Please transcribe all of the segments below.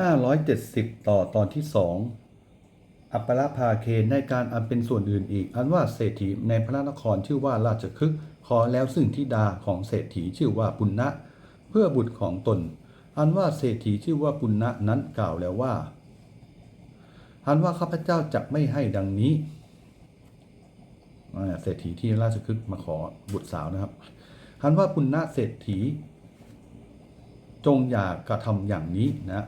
หน้า 170 ต่อตอนที่ 2 อัปปละภาเคนในการอันเป็นส่วนอื่นอีก อันว่าเศรษฐีในพระนครชื่อว่าราชคฤห์ขอแล้วซึ่งธิดาของเศรษฐีชื่อว่าปุณณะ เพื่อบุตรของตน อันว่าเศรษฐีชื่อว่าปุณณะนั้นกล่าวแล้วว่า อันว่าข้าพเจ้าจะไม่ให้ดังนี้เศรษฐีที่ราชคฤห์มาขอบุตรสาวนะครับอันว่าปุณณะเศรษฐี จงอย่ากระทำอย่างนี้นะ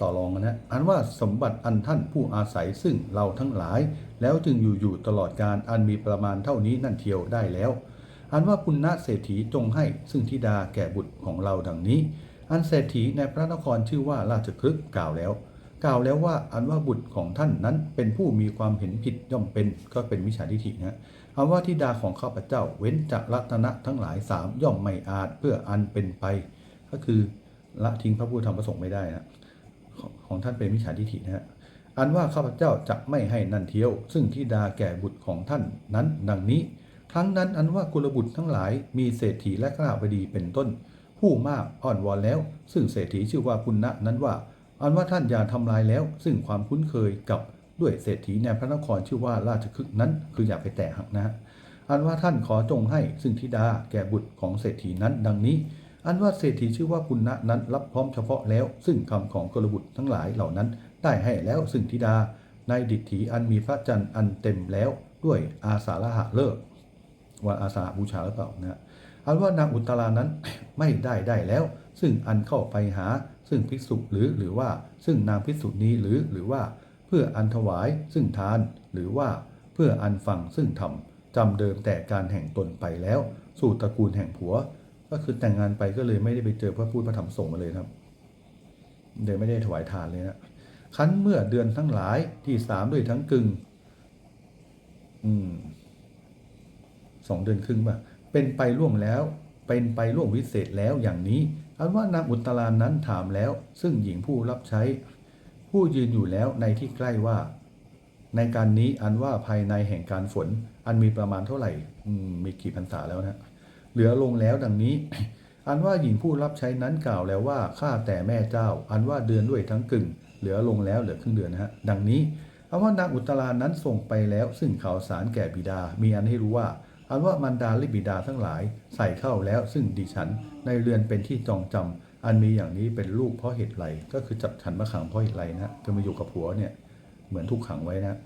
ต่อรองกันนะอันว่าสมบัติอันท่านผู้อาศัยซึ่งเราทั้งหลาย แล้วจึงอยู่อยู่ตลอดการอันมีประมาณเท่านี้นั่นเทียวได้แล้ว อันว่าปุณณะเศรษฐีจงให้ซึ่งธิดาแก่บุตรของเราดังนี้ อันเศรษฐีในพระนครชื่อว่าราชคฤห์กล่าวแล้ว กล่าวแล้วว่าอันว่าบุตรของท่านนั้นเป็นผู้มีความเห็นผิดย่อมเป็นก็เป็นมิจฉาทิฏฐินะอันว่าธิดาของข้าพเจ้าเว้นจากรัตนะทั้งหลายสามย่อมไม่อาจเพื่ออันเป็นไป ก็คือละทิ้งพระพุทธธรรมประสงค์ไม่ได้นะ ของของท่านเป็นมิจฉาทิฏฐินะฮะอันว่าข้าพเจ้าจะไม่ให้นันเทียว ซึ่งธิดาแก่บุตรของท่านนั้น ดังนี้ครั้งนั้นอันว่ากุลบุตรทั้งหลายมีเศรษฐีและข้าบดีเป็นต้น ผู้มากอ่อนวอนแล้ว ซึ่งเศรษฐีชื่อว่าปุณณะนั้นว่า อันว่าท่านอย่าทำลายแล้ว ซึ่งความคุ้นเคยกับด้วยเศรษฐีในพระนครชื่อว่าราชคฤห์นั้น คืออย่าไปแตะหักนะฮะอันว่าท่านขอจงให้ซึ่งธิดาแก่บุตรของเศรษฐีนั้น ดังนี้ อันว่าเศรษฐีชื่อว่าปุณณะนั้นรับพร้อมเฉพาะแล้ว ซึ่งคำของกลบุตรทั้งหลายเหล่านั้น ได้ให้แล้วซึ่งธิดา ในดิถีอันมีพระจันทร์อันเต็มแล้วด้วยอาสาฬหะเลิกวันอาสาบูชาหรือเปล่านะฮะอันว่านางอุตตรานั้นไม่ได้ได้แล้ว ซึ่งอันเข้าไปหา ซึ่งภิกษุหรือหรือว่า ซึ่งนางภิกษุนี้หรือหรือว่า เพื่ออันถวาย ซึ่งทาน หรือว่า เพื่ออันฟังซึ่งทำจำเดิมแต่การแห่งตนไปแล้ว สู่ตระกูลแห่งผัว ก็คือแต่งงานไปก็เลยไม่ได้ไปเจอพระพูดพระธรรมส่งมาเลยครับเดี๋ยวไม่ได้ถวายทานเลยนะคันเมื่อเดือนทั้งหลายที่สามด้วยทั้งกึ่งอืมสองเดือนครึ่งป่ะเป็นไปล่วงแล้ว เป็นไปล่วงวิเศษแล้วอย่างนี้อันว่านางอุตตรานั้นถามแล้ว ซึ่งหญิงผู้รับใช้ ผู้ยืนอยู่แล้วในที่ใกล้ว่า ในการนี้อันว่าภายในแห่งการฝน อันมีประมาณเท่าไหร่อืมมีกี่พรรษาแล้วนะ เหลือลงแล้วดังนี้ อันว่าหญิงผู้รับใช้นั้นกล่าวแล้วว่าข้าแต่แม่เจ้า อันว่าเดือนด้วยทั้งกึ่ง เหลือลงแล้วเหลือครึ่งเดือนนะฮะดังนี้อันว่านางอุตรานั้นส่งไปแล้ว ซึ่งข่าวสารแก่บิดา มีอันให้รู้ว่า อันว่ามันดาและบิดาทั้งหลาย ใส่เข้าแล้วซึ่งดิฉัน ในเรือนเป็นที่จองจำอันมีอย่างนี้เป็นลูกเพราะเหตุไรก็คือจับฉันมาขังเพราะเหตุไรนะคือมาอยู่กับผัวเนี่ยเหมือนถูกขังไว้นะ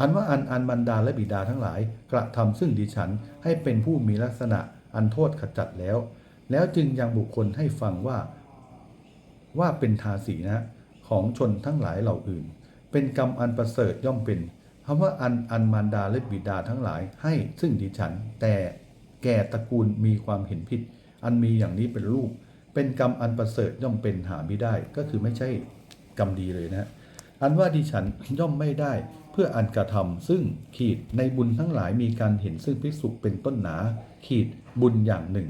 อันว่าอันอันมันดาและบิดาทั้งหลาย กระทำซึ่งดิฉันให้เป็นผู้มีลักษณะ อันโทษขจัดแล้ว แล้วจึงยังบุคคลให้ฟังว่า ว่าเป็นทาสีนะของชนทั้งหลายเหล่าอื่น เป็นกรรมอันประเสริฐย่อมเป็นคำว่าอันอันมารดาและบิดาทั้งหลายให้ซึ่งดิฉัน แต่แก่ตระกูลมีความเห็นผิด อันมีอย่างนี้เป็นลูกเป็นกรรมอันประเสริฐย่อมเป็นหาไม่ได้ก็คือไม่ใช่กรรมดีเลยนะอันว่าดิฉันย่อมไม่ได้ เพื่ออันกระทำซึ่งขีดในบุญทั้งหลายมีการเห็นซึ่งภิกษุเป็นต้นหนา ขีดบุญอย่างหนึ่ง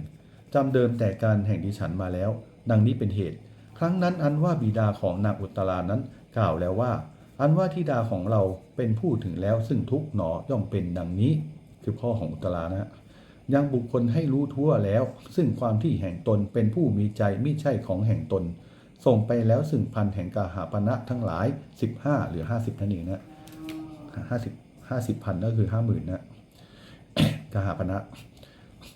จำเดิมแต่การแห่งดิฉันมาแล้ว ดังนี้เป็นเหตุ ครั้งนั้นอันว่าบิดาของนางอุตตรานั้นกล่าวแล้วว่า อันว่าธิดาของเราเป็นผู้ถึงแล้วซึ่งทุกหนอย่อมเป็นดังนี้ คือพ่อของอุตตรานะฮะยังบุคคลให้รู้ทั่วแล้ว ซึ่งความที่แห่งตนเป็นผู้มีใจไม่ใช่ของแห่งตน ส่งไปแล้วซึ่งพันแห่งกาหาปณะทั้งหลาย 15 หรือ 50นั่นเองนะ 50 50พันก็คือ50,000นนะกาหาปณะ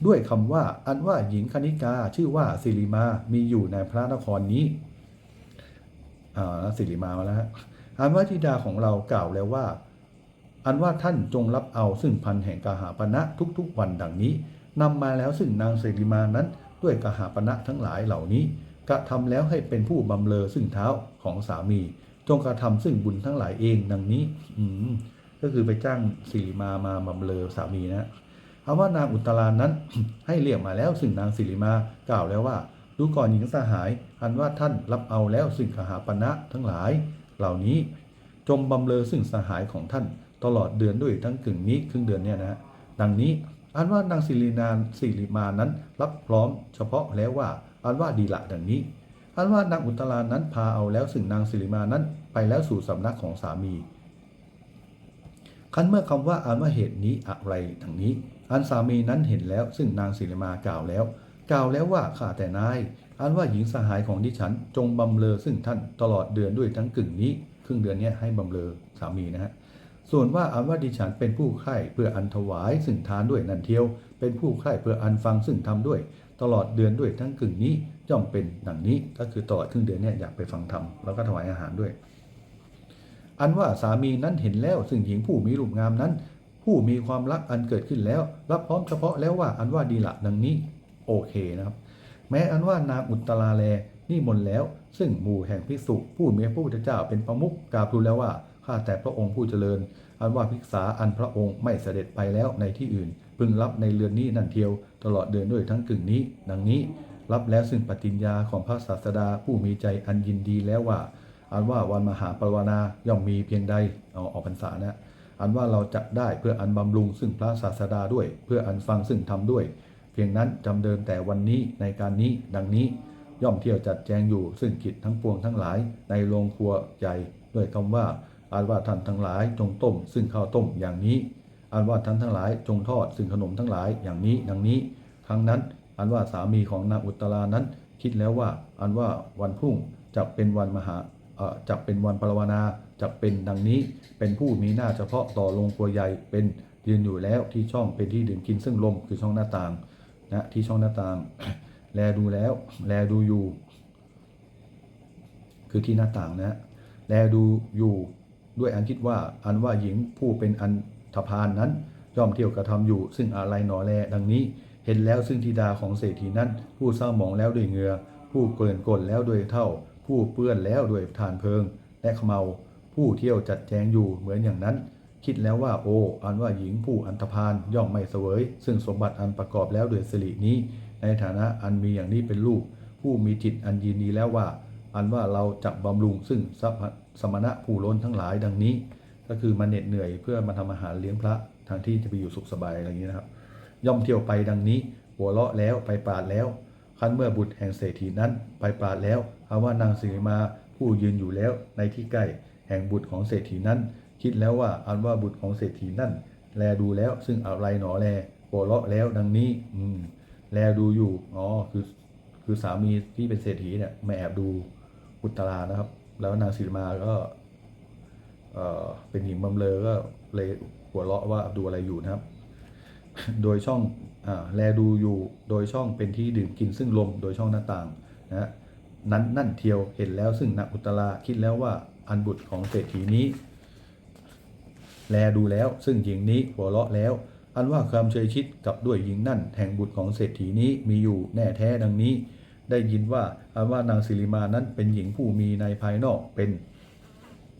ด้วยคำว่า อันว่าหญิงคณิกาชื่อว่าสิริมามีอยู่ในพระนครนี้อ่าสิริมามาแล้วฮะอันว่าธิดาของเรากล่าวแล้วว่า อันว่าท่านจงรับเอาซึ่งพันแห่งกาหาปณะทุกๆวันดังนี้นำมาแล้วซึ่งนางสิริมานั้น ด้วยกาหาปณะทั้งหลายเหล่านี้กระทำแล้วให้เป็นผู้บำเลอซึ่งเท้าของสามี จงกระทำซึ่งบุญทั้งหลายเองดังนี้ อืม ก็คือไปจ้างสิริมามาบำเลอสามีนะคำว่านางอุตตรานั้น ให้เรียกมาแล้วซึ่งนางสิริมากล่าวแล้วว่าดูก่อนหญิงสหาย อันว่าท่านรับเอาแล้วซึ่งขหาปณะทั้งหลาย เหล่านี้จงบำเลอซึ่งสหายของท่าน ตลอดเดือนด้วยทั้งกึ่งนี้ครึ่งเดือนเนี่ยนะดังนี้อันว่านางสิรินานสิริมานั้น รับพร้อมเฉพาะแล้วว่า อันว่าดีละดังนี้อันว่านางอุตตรานั้นพาเอาแล้วซึ่งนางสิริมานั้น ไปแล้วสู่สำนักของสามี คันเมื่อคำว่าอันว่าเหตุนี้อะไรดังนี้ อันสามีนั้นเห็นแล้ว ซึ่งนางศิริมากล่าวแล้ว กล่าวแล้วว่าข้าแต่นาย อันว่าหญิงสหายของดิฉันจงบำเรอซึ่งท่านตลอดเดือนด้วยทั้งกึ่งนี้ ครึ่งเดือนนี้ให้บำเรอสามีนะฮะส่วนว่าอันว่าดิฉันเป็นผู้ใคร่เพื่ออันถวายซึ่งทานด้วยนันเทียว เป็นผู้ใคร่เพื่ออันฟังซึ่งทำด้วย ตลอดเดือนด้วยทั้งกึ่งนี้ย่อมเป็นดังนี้ก็คือตลอดครึ่งเดือนเนี่ยอยากไปฟังธรรมแล้วก็ถวายอาหารด้วย อันว่าสามีนั้นเห็นแล้ว ซึ่งหญิงผู้มีรูปงามนั้น ผู้มีความรักอันเกิดขึ้นแล้ว รับพร้อมเฉพาะแล้วว่าอันว่าดีละดังนี้ โอเคนะครับ แม้อันว่านางอุตตราแลนี่มนแล้ว ซึ่งหมู่แห่งภิกษุผู้มีพระพุทธเจ้าเป็นประมุขกราบทูลแล้วว่าข้าแต่พระองค์ผู้เจริญ อันว่าภิกษาอันพระองค์ไม่เสด็จไปแล้วในที่อื่น พึงรับในเรือนนี้นั่นเทียว ตลอดเดือนด้วยทั้งกึ่งนี้ ดังนี้ รับแล้วซึ่งปฏิญญาของพระศาสดาผู้มีใจอันยินดีแล้วว่า อันว่าวันมหาปรวนาย่อมมีเพียงใดเอาออกพรรษานะอันว่าเราจะได้เพื่ออันบำรุงซึ่งพระศาสดาด้วย เพื่ออันฟังซึ่งทำด้วย เพียงนั้นจำเดิมแต่วันนี้ในการนี้ดังนี้ย่อมเที่ยวจัดแจงอยู่ซึ่งกิจทั้งปวงทั้งหลายในโรงครัวใหญ่ด้วยคำว่าอันว่าท่านทั้งหลายจงต้ม ซึ่งข้าวต้มอย่างนี้อันว่าท่านทั้งหลายจงทอดซึ่งขนมทั้งหลายอย่างนี้ดังนี้ ครั้งนั้นอันว่าสามีของนางอุตตรานั้น คิดแล้วว่าอันว่าวันพรุ่งจะเป็นวันมหา จะเป็นวันปรวนาจะเป็นดังนี้เป็นผู้มีหน้าเฉพาะต่อโรงครัวใหญ่เป็นยืนอยู่แล้วที่ช่องเป็นที่ดื่มกินซึ่งลมคือช่องหน้าต่างนะที่ช่องหน้าต่าง แลดูแล้ว แลดูอยู่ คือที่หน้าต่างนะแลดูอยู่ด้วยอันคิดว่าอันว่าหญิงผู้เป็นอันธพาลนนั้นย่อมเที่ยวกระทำอยู่ ซึ่งอะไรหนอแลดังนี้เห็นแล้วซึ่งธิดาของเศรษฐีนั้น ผู้เศร้าหมองแล้วด้วยเหงือ ผู้เกลื่อนกลนแล้วด้วยเท่า ผู้เปื้อนแล้วด้วยทานเพลิง และขมเมาผู้เที่ยวจัดแจงอยู่เหมือนอย่างนั้น คิดแล้วว่าโอ้อันว่าหญิงผู้อันธพาลย่อมไม่เสวย ซึ่งสมบัติอันประกอบแล้วด้วยสิรินี้ ในฐานะอันมีอย่างนี้เป็นลูก ผู้มีจิตอันยินดีแล้วว่า อันว่าเราจะบบำรุงซึ่งทรัพย์สมณะผู้ล้นทั้งหลายดังนี้ ก็คือมาเหน็ดเหนื่อยเพื่อมาทำอาหารเลี้ยงพระทางที่จะไปอยู่สุขสบายอะไรอย่างนี้นะครับ ย่อมเที่ยวไปดังนี้ หัวเราะแล้วไปปาดแล้ว คันเมื่อบุตรแห่งเศรษฐีนั้นไปปราดแล้วอาว่านางสิริมาผู้ยืนอยู่แล้วในที่ใกล้แห่งบุตรของเศรษฐีนั้น คิดแล้วว่าอันว่าบุตรของเศรษฐีนั้น แลดูแล้วซึ่งอะไรหนอแลหัวเราะแล้วดังนี้ อืม แลดูอยู่อ๋อคือ คือสามีที่เป็นเศรษฐีเนี่ยมาแอบดูอุตรานะครับ แล้วนางสิริมาก็ เอ่อเป็นหญิงบำเรอก็เลยหัวเราะว่าดูอะไรอยู่นะครับ โดยช่องอแลดูอยู่โดยช่องเป็นที่ดื่มกินซึ่งลมโดยช่องหน้าต่างนะฮะนั้นนั่นเทียวเห็นแล้วซึ่งนาอุตตราคิดแล้วว่าอันบุตรของเศรษฐีนี้ แลดูแล้วซึ่งหญิงนี้หัวเราะแล้ว อันว่าความเชยชิดกับด้วยหญิงนั่นแห่งบุตรของเศรษฐีนี้มีอยู่แน่แท้ดังนี้ ได้ยินว่าอันว่านางสิริมานั้นเป็นหญิงผู้มีในภายนอกเป็น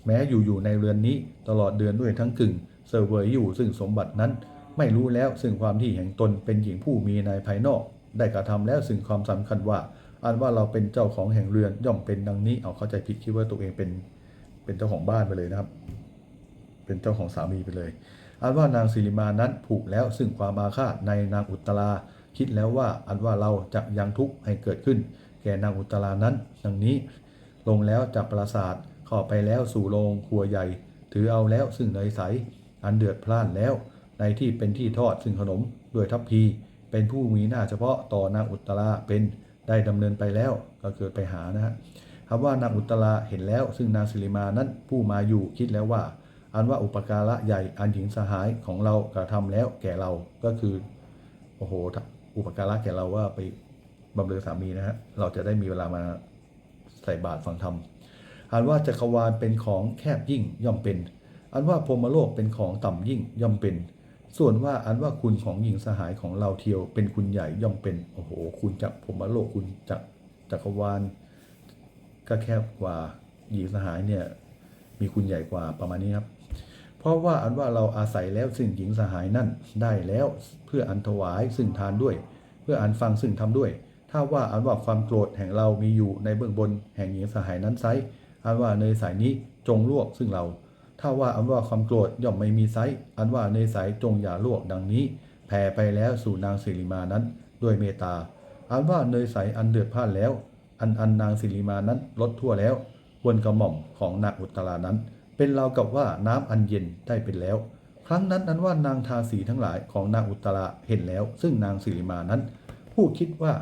แม้อยู่อยู่ในเรือนนี้ตลอดเดือนด้วยทั้งกึ่งเสวยอยู่ซึ่งสมบัตินั้น ไม่รู้แล้วซึ่งความที่แห่งตนเป็นหญิงผู้มีในภายนอก ได้กระทำแล้วซึ่งความสำคัญว่า อันว่าเราเป็นเจ้าของแห่งเรือนย่อมเป็นดังนี้เอาเข้าใจผิดคิดว่าตัวเองเป็นเป็นเจ้าของบ้านไปเลยนะครับ เป็นเจ้าของสามีไปเลย อันว่านางสิริมานั้นผูกแล้วซึ่งความอาฆาตในนางอุตตราคิดแล้วว่าอันว่าเราจะยังทุกข์ให้เกิดขึ้น แก่นางอุตตรานั้น ดังนี้ ลงแล้วจากปราสาทเข้าไปแล้วสู่โรงครัวใหญ่ ถือเอาแล้วซึ่งเนยใส อันเดือดพล่านแล้ว ในที่เป็นที่ทอดซึ่งขนมด้วยทัพพี เป็นผู้มีหน้าเฉพาะต่อนางอุตตราเป็นได้ดำเนินไปแล้วก็เกิดไปหานะฮะคำว่านางอุตตราเห็นแล้ว ซึ่งนางสิริมานั้นผู้มาอยู่คิดแล้วว่า อันว่าอุปการะใหญ่อันหญิงสหายของเรากระทำแล้วแก่เราก็คือโอ้โหอุปการะแก่เราว่าไปบำเรอสามีนะฮะเราจะได้มีเวลามาใส่บาตรฟังธรรมอันว่าจักรวาลเป็นของแคบยิ่งย่อมเป็น อันว่าพรมโลกเป็นของต่ำยิ่งย่อมเป็น ส่วนว่าอันว่าคุณของหญิงสหายของเราเทียว เป็นคุณใหญ่ย่อมเป็นโอ้โห คุณจากพรหมโลกคุณจากจักรวาลก็แคบกว่าหญิงสหายเนี่ยมีคุณใหญ่กว่าประมาณนี้ครับ เพราะว่าอันว่าเราอาศัยแล้วซึ่งหญิงสหายนั่นได้แล้วเพื่ออันถวายซึ่งทานด้วย เพื่ออันฟังซึ่งทำด้วย ถ้าว่าอันว่าความโกรธแห่งเรามีอยู่ในเบื้องบนแห่งหญิงสหายนั้นไซอันว่าเนสายนี้จงลวกซึ่งเรา ถ้าว่าอันว่าความโกรธย่อมไม่มีไซอันว่าเนยสายจงอย่าลวกดังนี้ แผ่ไปแล้วสู่นางสิริมานั้น ด้วยเมตตา อันว่าเนยใสอันเดือดพล่านแล้ว อันอันนางสิริมานั้นลดทั่วแล้วบนกระหม่อมของนางอุตรานั้น เป็นเราวกับว่าน้ำอันเย็นได้เป็นแล้ว ครั้งนั้นนั้นว่านางทาสีทั้งหลายของนางอุตราเห็นแล้ว ซึ่งนางสิริมานั้น ผู้คิดว่า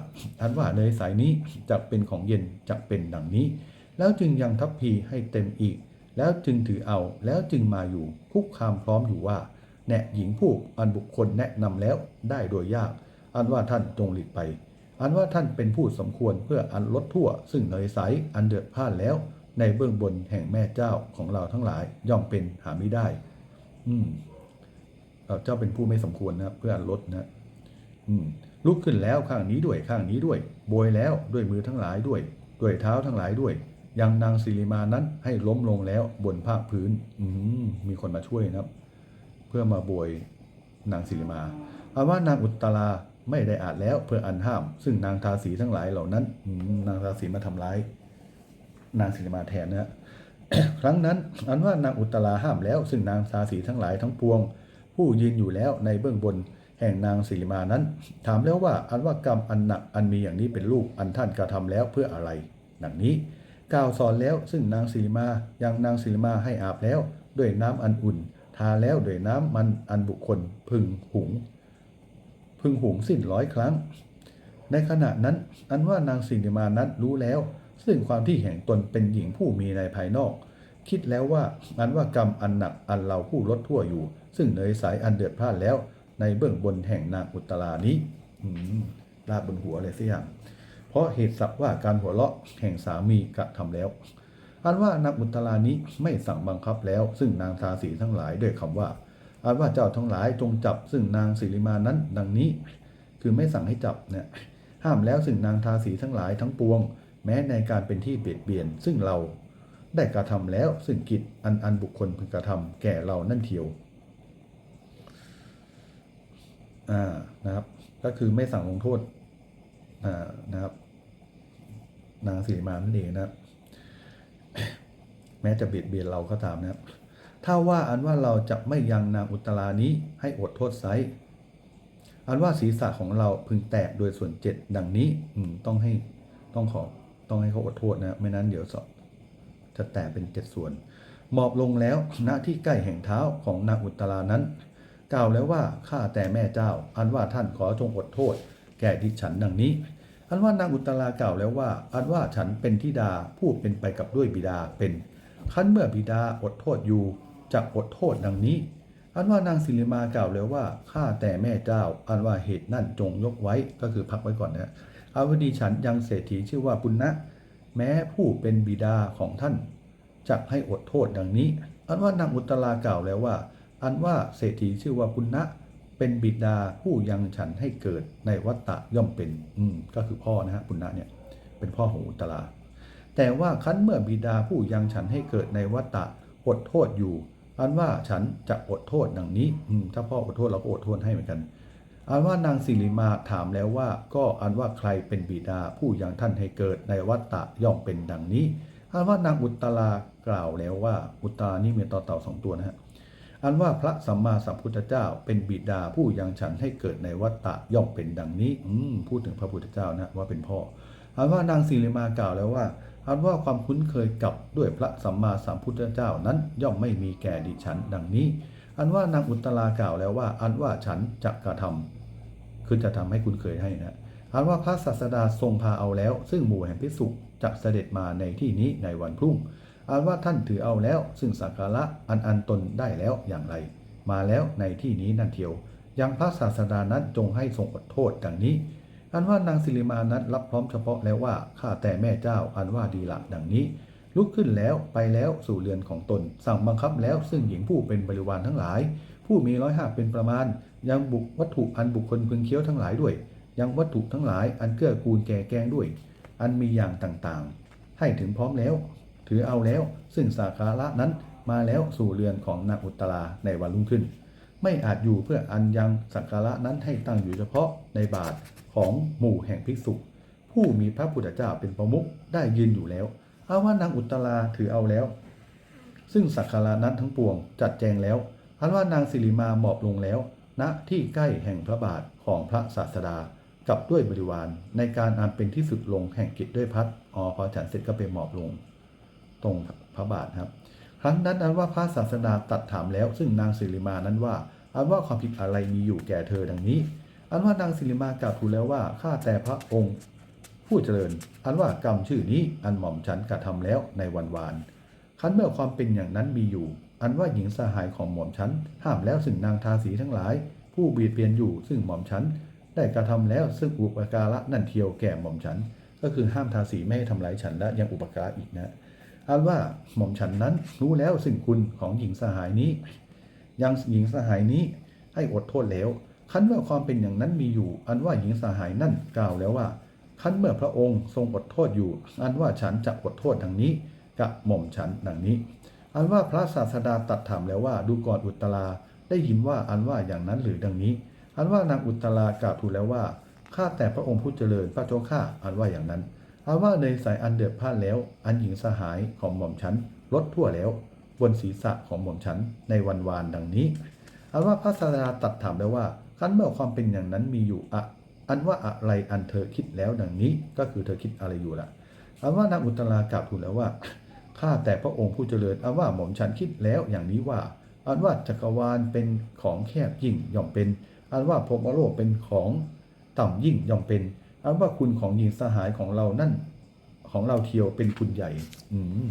อันว่าเนยสายนี้จะเป็นของเย็นจะเป็นดังนี้ แล้วจึงยังทัพพีให้เต็มอีก แล้วจึงถือเอาแล้วจึงมาอยู่คุกคามพร้อมอยู่ว่า แนะหญิงผู้อันบุคคลแนะนำแล้วได้โดยยาก อันว่าท่านจงหลีกไป อันว่าท่านเป็นผู้สมควรเพื่ออันลดทั่ว ซึ่งเนยใสอันเดือดพล่านแล้ว ในเบื้องบนแห่งแม่เจ้าของเราทั้งหลายย่อมเป็นหาไม่ได้ อืมเอ่อเจ้าเป็นผู้ไม่สมควรนะเพื่ออันลดนะ อืมลุกขึ้นแล้วข้างนี้ด้วยข้างนี้ด้วย โบยแล้วด้วยมือทั้งหลายด้วย ด้วยเท้าทั้งหลายด้วย ยังนางสิริมานั้นให้ล้มลงแล้วบนภาคพื้นอืมมีคนมาช่วยนะครับ เพื่อมาโบยนางสิริมาเอาว่านางอุตตราไม่ได้อาจแล้วเพื่ออันห้าม ซึ่งนางทาสีทั้งหลายเหล่านั้นนางทาสีมาทำร้าย นางสิริมาแทนนะฮะครั้งนั้น อันว่านางอุตตราห้ามแล้ว ซึ่งนางทาสีทั้งหลายทั้งปวง ผู้ยืนอยู่แล้วในเบื้องบนแห่งนางสิริมานั้น ถามแล้วว่าอันว่ากรรมอันหนักอันมีอย่างนี้เป็นลูกอันท่านกระทำแล้วเพื่ออะไร ดังนี้ กล่าวสอนแล้วซึ่งนางสิริมายังนางสิริมาให้อาบแล้ว ด้วยน้ำอันอุ่น ทาแล้วด้วยน้ำมันอันบุคคล พึงหุง พึงหุงสิ้นร้อยครั้ง ในขณะนั้นอันว่านางสิริมานั้นรู้แล้ว ซึ่งความที่แห่งตนเป็นหญิงผู้มีในภายนอก คิดแล้วว่าอันว่ากรรมอันหนักอันเราผู้ลดทั่วอยู่ ซึ่งเนยสายอันเดือดพลานแล้ว ในเบื้องบนแห่งนางอุตรานี้ลาบบนหัวอะไรสักอย่าง ราะเหตุสักว่าการหัวเราะแห่งสามีกระทำแล้วอันว่านางอุตรานี้ไม่สั่งบังคับแล้ว ซึ่งนางทาสีทั้งหลายด้วยคำว่าอันว่าเจ้าทั้งหลายจงจับ ซึ่งนางสิริมานั้นดังนี้ คือไม่สั่งให้จับเนี่ยห้ามแล้วซึ่งนางทาสีทั้งหลายทั้งปวง แม้ในการเป็นที่เบียดเบียน ซึ่งเราได้กระทำแล้วซึ่งกิจอันอันบุคคลพึงกระทำแก่เรานั่นเทียวอ่านะครับ ก็คือไม่สั่งลงโทษอ่านะครับ นางสิริมานั่นเองนะครับแม้จะเบียดเบียนเราก็ตามนะถ้าว่าอันว่าเราจะไม่ยังนางอุตรานี้ให้อดโทษไซอันว่าศีรษะของเราพึงแตกโดยส่วนเจ็ดดังนี้ อืมต้องให้ต้องขอต้องให้เขาอดโทษนะไม่นั้นเดี๋ยวสอบจะแตกเป็นเจ็ดส่วน หมอบลงแล้วณที่ใกล้แห่งเท้าของนางอุตรานั้น กล่าวแล้วว่าข้าแต่แม่เจ้า อันว่าท่านขอจงอดโทษ แก่ดิฉันดังนี้ อันว่านางอุตรากล่าวแล้วว่า อันว่าฉันเป็นธิดาผู้เป็นไปกับด้วยบิดาเป็นขั้นเมื่อบิดาอดโทษอยู่จะอดโทษดังนี้ อันว่านางสิริมากล่าวแล้วว่าข้าแต่แม่เจ้า อันว่าเหตุนั่นจงยกไว้ก็คือพักไว้ก่อนนะอาวดีฉันยังเศรษฐีชื่อว่าปุณณะแม้ผู้เป็นบิดาของท่านจะให้อดโทษดังนี้ อันว่านางอุตรากล่าวแล้วว่า อันว่าเศรษฐีชื่อว่าปุณณะ เป็นบิดาผู้ยังฉันให้เกิดในวัฏฏะย่อมเป็น อืมก็คือพ่อนะฮะปุณณะเนี่ยเป็นพ่อของอุตราแต่ว่าคั้นเมื่อบิดาผู้ยังฉันให้เกิดในวัฏฏะอดโทษอยู่ อันว่าฉันจะอดโทษดังนี้อืมถ้าพ่ออดโทษเราก็อดโทษให้เหมือนกัน อันว่านางสิริมาถามแล้วว่า ก็อันว่าใครเป็นบิดาผู้ยังท่านให้เกิดในวัฏฏะย่อมเป็นดังนี้ อันว่านางอุตรากล่าวแล้วว่าอุตรานี่มีต่อเต่าสองตัวนะฮะ อันว่าพระสัมมาสัมพุทธเจ้า เป็นบิดาผู้ยังฉันให้เกิดในวัฏฏะย่อมเป็นดังนี้ อืมพูดถึงพระพุทธเจ้านะว่าเป็นพ่อ อันว่านางสิริมากล่าวแล้วว่า อันว่าความคุ้นเคยกับด้วยพระสัมมาสัมพุทธเจ้านั้นย่อมไม่มีแก่ดิฉันดังนี้ อันว่านางอุตรากล่าวแล้วว่า อันว่าฉันจะกระทำคือจะทำให้คุ้นเคยให้นะอันว่าพระศาสดาทรงพาเอาแล้ว ซึ่งหมู่แห่งพิสุจะเสด็จมาในที่นี้ในวันพรุ่ง อันว่าท่านถือเอาแล้ว ซึ่งสักการะอันอันตนได้แล้วอย่างไร มาแล้วในที่นี้นั่นเทียว ยังพระศาสดานั้นจงให้ทรงอดโทษดังนี้ อันว่านางสิริมานั้นรับพร้อมเฉพาะแล้วว่าข้าแต่แม่เจ้าอันว่าดีละดังนี้ ลุกขึ้นแล้วไปแล้วสู่เรือนของตน สั่งบังคับแล้วซึ่งหญิงผู้เป็นบริวารทั้งหลาย ผู้มีร้อยห้าเป็นประมาณ ยังบุกวัตถุอันบุคคลพึงเคี้ยวทั้งหลายด้วย ยังวัตถุทั้งหลายอันเกื้อกูลแก่แกงด้วย อันมีอย่างต่างๆ ให้ถึงพร้อมแล้ว ถือเอาแล้ว ซึ่งสาขาระนั้นมาแล้วสู่เรือนของนางอุตราในวันรุ่งขึ้น ไม่อาจอยู่เพื่ออันยังสักการะนั้นให้ตั้งอยู่เฉพาะในบาทของหมู่แห่งภิกษุ ผู้มีพระพุทธเจ้าเป็นประมุขได้ยืนอยู่แล้วเอาว่านางอุตราถือเอาแล้ว ซึ่งสักการะนั้นทั้งปวงจัดแจงแล้วอันว่านางสิริมาหมอบลงแล้วณที่ใกล้แห่งพระบาทของพระศาสดากับด้วยบริวารในการอันเป็นที่สุดลงแห่งกิจด้วยพัดอ๋อพอฉันเสร็จก็ไปหมอบลง ตรงพระบาทครับ ครั้งนั้นอันว่าพระศาสดาตัดถามแล้ว ซึ่งนางสิริมานั้นว่า อันว่าความผิดอะไรมีอยู่แก่เธอดังนี้ อันว่านางสิริมากล่าวทูลแล้วว่าข้าแต่พระองค์ผู้เจริญ อันว่ากรรมชื่อนี้อันหม่อมฉันกระทำแล้วในวันวานคันเมื่อความเป็นอย่างนั้นมีอยู่ อันว่าหญิงสหายของหม่อมฉันห้ามแล้วซึ่งนางทาสีทั้งหลาย ผู้เบียดเบียนอยู่ซึ่งหม่อมฉันได้กระทำแล้วซึ่งอุปการะนั่นเทียวแก่หม่อมฉัน ก็คือห้ามทาสีไม่ให้ทำร้ายฉันและยังอุปการะอีกนะ อันว่าหม่อมฉันนั้นรู้แล้วซึ่งคุณของหญิงสหายนี้ ยังหญิงสหายนี้ให้อดโทษแล้วคันเมื่อความเป็นอย่างนั้นมีอยู่ อันว่าหญิงสหายนั่นกล่าวแล้วว่าคันเมื่อพระองค์ทรงอดโทษอยู่ อันว่าฉันจะอดโทษดังนี้กับหม่อมฉันดังนี้ อันว่าพระศาสดาตรัดถามแล้วว่าดูก่อนอุตตราได้ยินว่าอันว่าอย่างนั้นหรือดังนี้ อันว่านางอุตตรากล่าวทูลแล้วว่าข้าแต่พระองค์ผู้เจริญพระเจ้าข้าอันว่าอย่างนั้น อันว่าในสายอันเดือดพลาแล้ว อันหญิงสหายของหม่อมฉันลดทั่วแล้ว บนศีรษะของหม่อมฉันในวันวานดังนี้อันว่าพระศาสดาตัดถามแล้วว่าคันเมื่อความเป็นอย่างนั้นมีอยู่อะอันว่าอะไรอันเธอคิดแล้วดังนี้ก็คือเธอคิดอะไรอยู่ละอันว่านางอุตรากล่าวทูลแล้วว่าข้าแต่พระองค์ผู้เจริญอันว่าหม่อมฉันคิดแล้วอย่างนี้ว่า อันว่าจักรวาลเป็นของแคบยิ่งย่อมเป็น อันว่าพรมโลกเป็นของต่ำยิ่งย่อมเป็น อันว่าคุณของหญิงสหายของเรานั่น ของเราเทียวเป็นคุณใหญ่อืม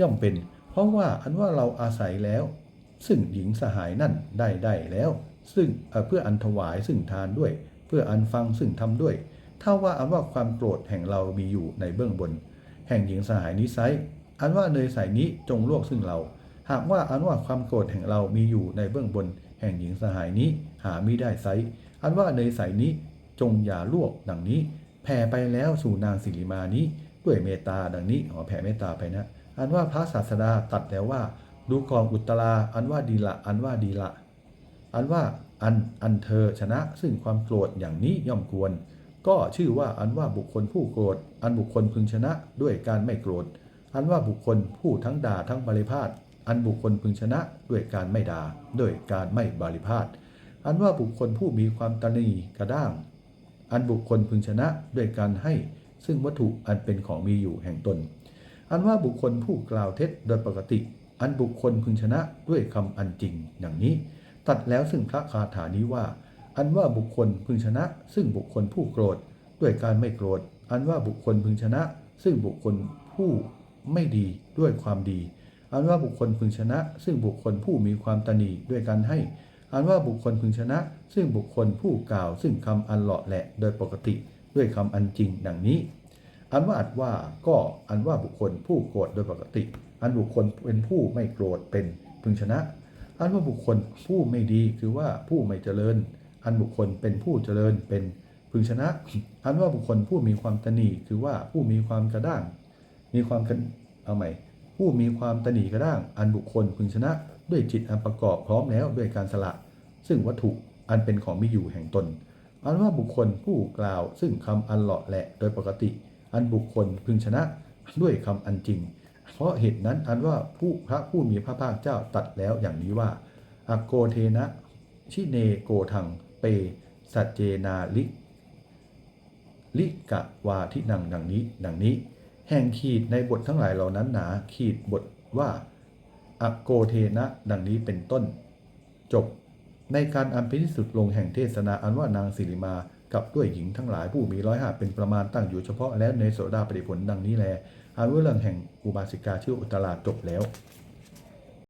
ย่อมเป็น เพราะว่าอันว่าเราอาศัยแล้ว ซึ่งหญิงสหายนั่นได้ได้แล้ว ซึ่งเพื่ออันถวายซึ่งทานด้วย เพื่ออันฟังซึ่งทำด้วยถ้าว่าอันว่าความโกรธแห่งเรามีอยู่ในเบื้องบน แห่งหญิงสหายนี้ไซอันว่าเนยใสนี้จงลวกซึ่งเรา หากว่าอันว่าความโกรธแห่งเรามีอยู่ในเบื้องบน แห่งหญิงสหายนี้หาไมิได้ไซอันว่าเนยใสนี้ จงอย่าลวกดังนี้ แผ่ไปแล้วสู่นางสิริมานี้ ด้วยเมตตาดังนี้ขอแผ่เมตตาไปนะ อันว่าพระศาสดาตัดแล้วว่า ดูกองอุตตราอันว่าดีละอันว่าดีละ อันว่าอันอันเธอชนะซึ่งความโกรธอย่างนี้ย่อมควร ก็ชื่อว่าอันว่าบุคคลผู้โกรธ อันบุคคลพึงชนะด้วยการไม่โกรธ อันว่าบุคคลผู้ทั้งด่าทั้งบริพาทอันบุคคลพึงชนะด้วยการไม่ด่าด้วยการไม่บริพาทอันว่าบุคคลผู้มีความตนีกระด้าง อันบุคคลพึงชนะด้วยการให้ ซึ่งวัตถุอันเป็นของมีอยู่แห่งตน อันว่าบุคคลผู้กล่าวเท็จโดยปกติ อันบุคคลพึงชนะด้วยคำอันจริง อย่างนี้ ตัดแล้วซึ่งพระคาถานี้ว่า อันว่าบุคคลพึงชนะ ซึ่งบุคคลผู้โกรธ ด้วยการไม่โกรธ อันว่าบุคคลพึงชนะ ซึ่งบุคคลผู้ไม่ดีด้วยความดี อันว่าบุคคลพึงชนะ ซึ่งบุคคลผู้มีความตนีด้วยการให้ อันว่าบุคคลพึงชนะ ซึ่งบุคคลผู้กล่าว ซึ่งคำอันเหลาะแหละโดยปกติด้วยคำอันจริงดังนี้ อันว่าอัดว่าก็อันว่าบุคคลผู้โกรธโดยปกติ อันบุคคลเป็นผู้ไม่โกรธเป็นพึงชนะ อันว่าบุคคลผู้ไม่ดีคือว่าผู้ไม่เจริญ อันบุคคลเป็นผู้เจริญเป็นพึงชนะ อันว่าบุคคลผู้มีความตนีคือว่าผู้มีความกระด้าง มีความกันเอาใหม่ผู้มีความตนีกระด้าง อันบุคคลพึงชนะ ด้วยจิตอันประกอบพร้อมแล้วด้วยการสละ ซึ่งวัตถุอันเป็นของมีอยู่แห่งตนอันว่าบุคคลผู้กล่าวซึ่งคำอันเหลาะแหละโดยปกติ อันบุคคลพึงชนะด้วยคำอันจริง เพราะเหตุนั้นอันว่าผู้พระผู้มีพระภาคเจ้าตัดแล้วอย่างนี้ว่าอโกเทนะชิเนโกทังเป สัจเจนาลิลิกะวาทินังดังนี้ ดังนี้ แห่งขีดในบททั้งหลายเหล่านั้นหนาขีดบทว่า อโกเทนะ ดังนี้เป็นต้น จบ ในการอันเป็นที่สุดลงแห่งเทศนาอันว่านางสิริมากับด้วยหญิงทั้งหลายผู้มีร้อยห้าเป็นประมาณตั้งอยู่เฉพาะแล้วในโสดาปฏิผลดังนี้แลอันว่าเรื่องแห่งอุบาสิกาชื่ออุตลาจบแล้ว